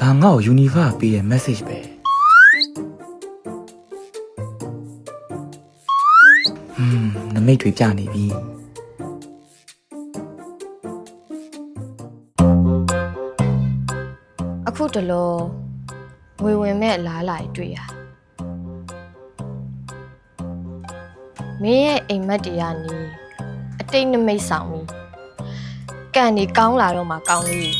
ဒါငါ့ကို Univa ကပေးတဲ့ message ပဲဟွန်းနမိတ်တွေပြနေပြီအခုတလောငွေဝင်မဲ့လားလာတွေ့ရမင်းရဲ့အိမ်မက်တရားနေ အတိတ်နမိတ်ဆောင်ပြီးကန်နေကောင်းလာတော့မှကောင်းလေး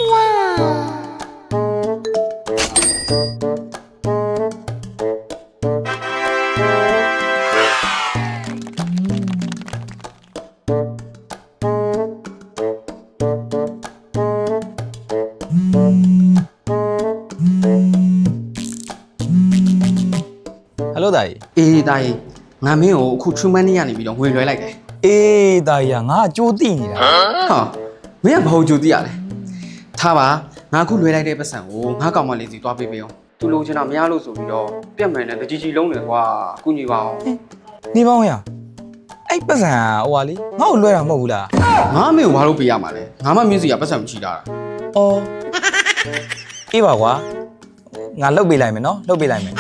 ဟယ်လိုတာကြီးအေးတာကြီး ငါမင်းကိုအခု true money ကနေပြီးတော့ငွေလွှဲလိုက်တယ်အေးတာကြီးကငါအကျိုးသိနေတာဟာမင်းကဘာလို့ကြိုသိရလဲထားပါငါအခုလွှဲလိုက်တဲ့ပတ်စံကိုငါကောင်မလေးစီသွားပေးပေးအောင်သူလိုချင်တာမရလို့ဆိုပြီးတော့ပြက်မှန်တဲ့တကြီးကြီးလုံးတယ်ကွာကုညီပါအောင်နေပေါင်းရအဲ့ပတ်စံဟိုဟာလေငါ့ကိုလွှဲတာမဟုတ်ဘူးလားငါအမေကိုဘာလို့ပေးရမှာလဲငါမှမင်းစီကပတ်စံမချီတာအော်အေးပါကွာငါလှုပ်ပေးလိုက်မယ်နော်လှုပ်ပေးလိုက်မယ်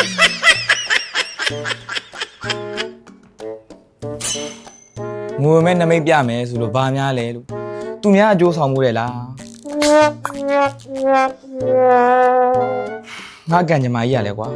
ငွေမဲ့နမိတ်ပြမယ်ဆိုလို့ဘာများလဲလို့သူများအကျိုးဆောင်မှုတယ်လားငါကန်ကြမကြီးရလဲကွာ